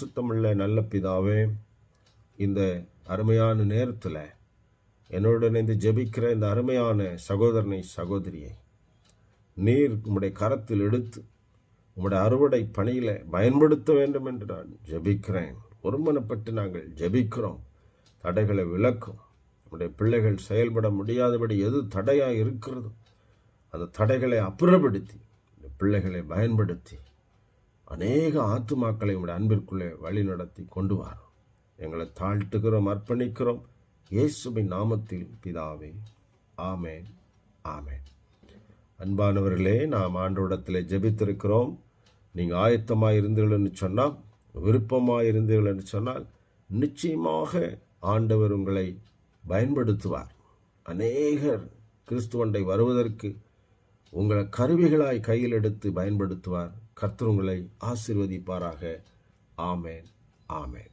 சுத்தமுள்ள நல்ல பிதாவே இந்த அருமையான நேரத்தில் என்னோட இணைந்து ஜெபிக்கிற இந்த அருமையான சகோதரனை சகோதரியை நீர் உம்முடைய கரத்தில் எடுத்து உம்முடைய அறுவடை பணியில் பயன்படுத்த வேண்டும் என்று நான் ஜெபிக்கிறேன். ஒருமனப்பட்டு நாங்கள் ஜெபிக்கிறோம். தடைகளை விளக்கும் நம்முடைய பிள்ளைகள் செயல்பட முடியாதபடி எது தடையாக இருக்கிறதோ அந்த தடைகளை அப்புறப்படுத்தி இந்த பிள்ளைகளை பயன்படுத்தி அநேக ஆத்துமாக்களை உடைய அன்பிற்குள்ளே வழி நடத்தி கொண்டு வரும். எங்களை தாழ்த்துகிறோம் அர்ப்பணிக்கிறோம். இயேசுவின் நாமத்தில் பிதாவே ஆமேன் ஆமேன். அன்பானவர்களே நாம் ஆண்டோடத்தில் ஜெபித்திருக்கிறோம். நீங்கள் ஆயத்தமாக இருந்தீர்கள் என்று சொன்னால் விருப்பமாக இருந்தீர்கள் என்று சொன்னால் நிச்சயமாக ஆண்டவர் உங்களை பயன்படுத்துவார். அநேகர் கிறிஸ்துவண்டை வருவதற்கு உங்களை கருவிகளாய் கையில் எடுத்து பயன்படுத்துவார். கர்த்தர் உங்களை ஆசிர்வதிப்பாராக. ஆமேன். ஆமேன்.